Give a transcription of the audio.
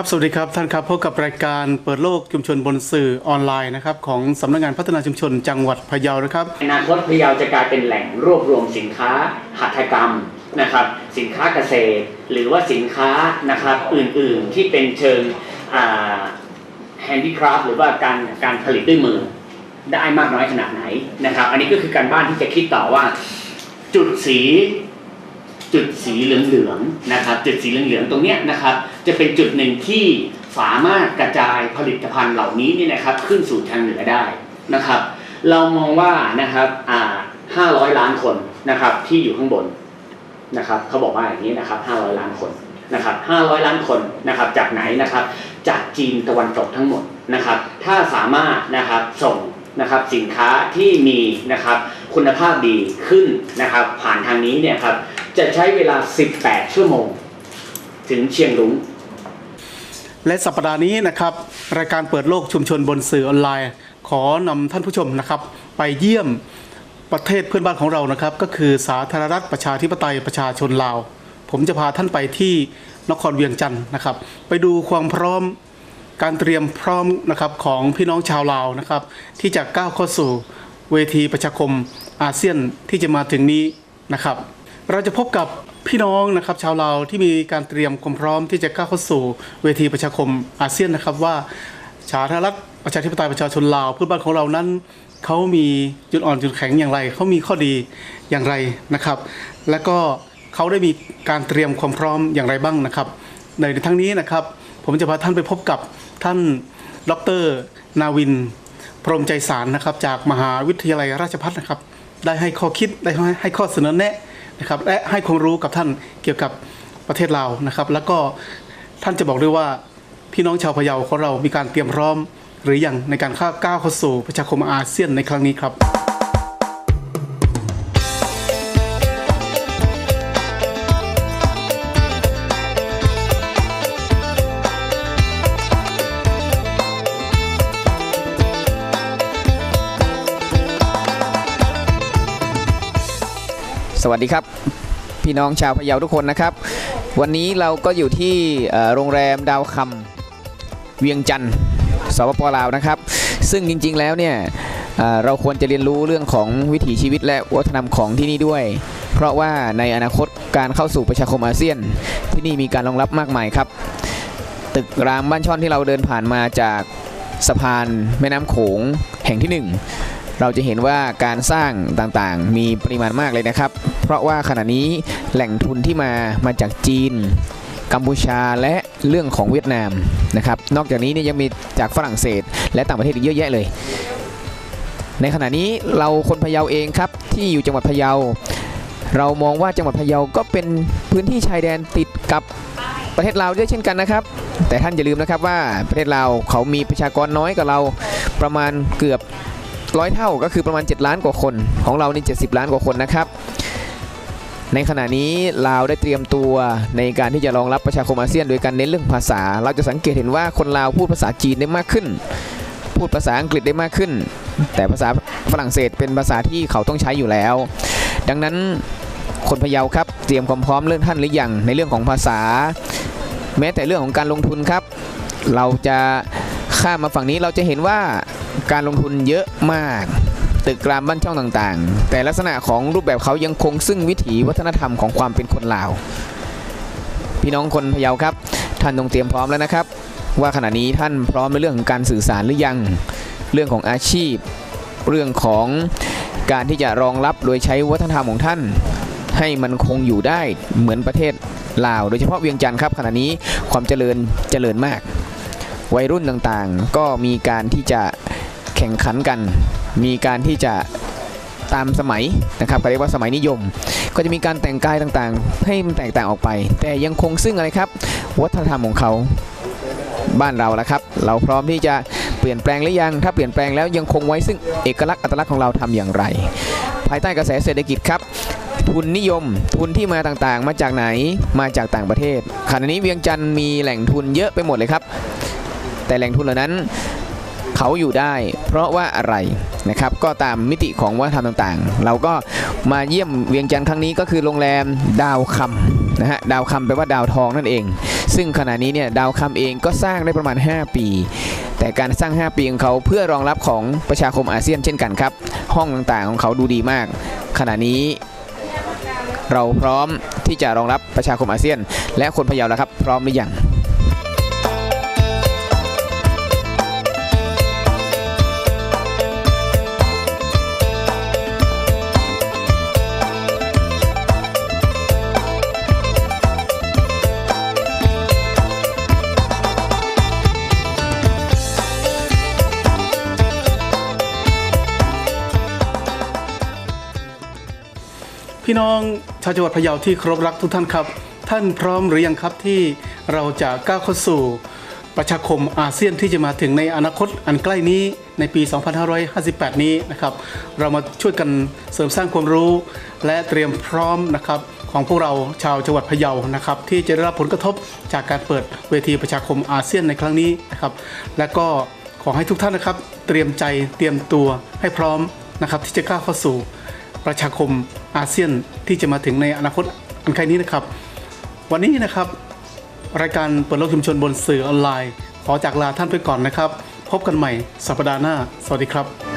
ครับสวัสดีครับท่านครับพบกับรายการเปิดโลกชุมชนบนสื่อออนไลน์นะครับของสำนักงานพัฒนาชุมชนจังหวัดพะเยานะครับอนาคตพะเยาจะกลายเป็นแหล่งรวบรวมสินค้าหัตถกรรมนะครับ สินค้าเกษตร หรือว่าสินค้านะครับอื่นๆที่เป็นเชิงแฮนดี้คราฟหรือว่าการการผลิตด้วยมือได้มากน้อยขนาดไหนนะครับ อันนี้ก็คือการบ้านที่จะคิดต่อว่าจุดสีจุดสีเหลืองๆนะครับ จุดสีเหลืองๆตรงเนี้ยนะครับ จะเป็นจุดหนึ่งที่สามารถกระจายผลิตภัณฑ์เหล่านี้นี่นะครับขึ้นสู่ทางเหนือได้นะครับ เรามองว่านะครับอ่า500ล้านคนนะครับที่อยู่ข้างบนนะครับเขาบอกว่าอย่างนี้นะครับ500ล้านคนนะครับ500ล้านคนนะครับจากไหนนะครับ จากจีนตะวันตกทั้งหมดนะครับ ถ้าสามารถนะครับส่งนะครับสินค้าที่มีนะครับคุณภาพดีขึ้นนะครับ ผ่านทางนี้เนี่ยครับจะใช้เวลา 18 ชั่วโมง ถึงเชียงรุ้ง และสัปดาห์นี้นะครับรายการเปิดโลกชุมชนบนสื่อออนไลน์ ขอนำท่านผู้ชมนะครับ ไปเยี่ยมประเทศเพื่อนบ้านของเรานะครับ ก็คือสาธารณรัฐประชาธิปไตยประชาชนลาว ผมจะพาท่านไปที่นครเวียงจันทร์นะครับ ไปดูความพร้อมการเตรียมพร้อมนะครับของพี่น้องชาวลาวนะครับ ที่จะก้าวเข้าสู่เวทีประชาคมอาเซียนที่จะมาถึงนี้นะครับ เราจะพบกับ พี่น้องนะครับชาวลาวที่มีการเตรียมความพร้อมที่จะก้าวเข้าสู่เวทีประชาคมอาเซียนนะครับว่าสาธารณรัฐประชาธิปไตยประชาชนลาวเพื่อนบ้านของเรานั้นเขามีจุดอ่อนจุดแข็งอย่างไรเขามีข้อดีอย่างไรนะครับ และก็เขาได้มีการเตรียมความพร้อมอย่างไรบ้างนะครับ ในทั้งนี้นะครับ ผมจะพาท่านไปพบกับท่านดรนาวิน พรมใจสารนะครับ จากมหาวิทยาลัยราชภัฏนะครับ ได้ให้ข้อคิดได้ให้ข้อเสนอแนะ นะครับและให้ความรู้กับท่านเกี่ยวกับประเทศลาวนะครับ แล้วก็ท่านจะบอกด้วยว่าพี่น้องชาวพะเยาของเรามีการเตรียมพร้อม หรืออยังในการเข้าก้าวเข้าสู่ประชาคมอาเซียนในครั้งนี้ครับ สวัสดีครับ พี่น้องชาวพะเยาทุกคนนะครับ วันนี้เราก็อยู่ที่โรงแรมดาวคำเวียงจันทร์สปปลาวนะครับ ซึ่งจริงๆแล้วเนี่ยเเราควรจะเรียนรู้เรื่องของวิถีชีวิตและวัฒนธรรมของที่นี่ด้วย เพราะว่าในอนาคตการเข้าสู่ประชาคมอาเซียน ที่นี่มีการรองรับมากมายครับ ตึกรามบ้านช่อนที่เราเดินผ่านมาจากสะพานแม่น้ำโขงแห่งที่หนึ่ง เราจะเห็นว่าการสร้างต่างๆ มีปริมาณมากเลยนะครับ เพราะว่าขณะนี้แหล่งทุนที่มามาจากจีนกัมพูชาและเรื่องของเวียดนามนะครับ นอกจากนี้เนี่ยยังมีจากฝรั่งเศส และต่างประเทศอีกเยอะแยะเลย ในขณะนี้เราคนพะเยาเองครับที่อยู่จังหวัดพะเยา เรามองว่าจังหวัดพะเยาก็เป็นพื้นที่ชายแดนติดกับประเทศลาวด้วยเช่นกันนะครับ แต่ท่านอย่าลืมนะครับว่าประเทศลาวเขามีประชากรน้อยกว่าเราประมาณเกือบ ร้อยเท่าก็คือประมาณ 7 ล้านกว่าคนของเรานี่70 ล้านกว่าคนนะครับ ในขณะนี้ลาวได้เตรียมตัวในการที่จะรองรับประชาคมอาเซียนโดยการเน้นเรื่องภาษา เราจะสังเกตเห็นว่าคนลาวพูดภาษาจีนได้มากขึ้น พูดภาษาอังกฤษได้มากขึ้น แต่ภาษาฝรั่งเศสเป็นภาษาที่เขาต้องใช้อยู่แล้ว ดังนั้นคนพะเยาครับเตรียมความพร้อมเรื่องท่านหรือยังในเรื่องของภาษา แม้แต่เรื่องของการลงทุนครับ เราจะข้ามมาฝั่งนี้เราจะเห็นว่า การลงทุนเยอะมาก ตึกรามบ้านช่องต่างๆ แต่ลักษณะของรูปแบบเขายังคงซึ่งวิถีวัฒนธรรมของความเป็นคนลาว พี่น้องคนพะเยาครับ ท่านต้องเตรียมพร้อมแล้วนะครับ ว่าขณะนี้ท่านพร้อมในเรื่องของการสื่อสารหรือยัง เรื่องของอาชีพ เรื่องของการที่จะรองรับโดยใช้วัฒนธรรมของท่าน ให้มันคงอยู่ได้เหมือนประเทศลาว โดยเฉพาะเวียงจันทร์ครับขณะนี้ความเจริญเจริญมาก วัยรุ่นต่างๆ ก็มีการที่จะ แข่งขันกัน มีการที่จะตามสมัยนะครับเขาเรียกว่าสมัยนิยม ก็จะมีการแต่งกายต่างๆ ให้มันแตกต่างออกไป แต่ยังคงซึ่งอะไรครับ วัฒนธรรมของเขาบ้านเราแล้วครับ เราพร้อมที่จะเปลี่ยนแปลงหรือยัง ถ้าเปลี่ยนแปลงแล้วยังคงไว้ซึ่งเอกลักษณ์อัตลักษณ์ของเราทำอย่างไร ภายใต้กระแสเศรษฐกิจครับ ทุนนิยม ทุนที่มาต่างๆ มาจากไหน มาจากต่างประเทศขณะนี้เวียงจันทร์มีแหล่งทุนเยอะไปหมดเลยครับ แต่แหล่งทุนเหล่านั้น เขาอยู่ได้ เพราะว่าอะไรนะครับ ก็ตามมิติของวัฒนธรรมต่างๆ เราก็มาเยี่ยมเวียงจันทร์ครั้งนี้ก็คือโรงแรมดาวคำนะฮะดาวคำแปลว่าดาวทองนั่นเอง ซึ่งขณะนี้เนี่ยดาวคำเองก็สร้างได้ประมาณ 5 ปี แต่การสร้าง 5 ปีของเขาเพื่อรองรับของประชาคมอาเซียนเช่นกันครับ ห้องต่างๆของเขาดูดีมาก ขณะนี้เราพร้อมที่จะรองรับประชาคมอาเซียน และคนพะเยาแล้วครับ พร้อมหรือยัง พี่น้องชาวจังหวัดพะเยาที่เคารพรักทุกท่านครับ ท่านพร้อมหรือยังครับที่เราจะก้าวเข้าสู่ประชาคมอาเซียนที่จะมาถึงในอนาคตอันใกล้นี้ในปี 2558 นี้นะครับ เรามาช่วยกันเสริมสร้างความรู้ และเตรียมพร้อมนะครับของพวกเราชาวจังหวัดพะเยานะครับ ที่จะได้รับผลกระทบจากการเปิดเวทีประชาคมอาเซียนในครั้งนี้นะครับ และก็ขอให้ทุกท่านนะครับ เตรียมใจเตรียมตัวให้พร้อมนะครับที่จะก้าวเข้าสู่ ประชาคมอาเซียนที่จะมาถึงในอนาคตอันใกล้นี้นะครับ วันนี้นะครับ รายการเปิดโลกชุมชนบนสื่อออนไลน์ ขอจากลาท่านไปก่อนนะครับ พบกันใหม่สัปดาห์หน้า สวัสดีครับ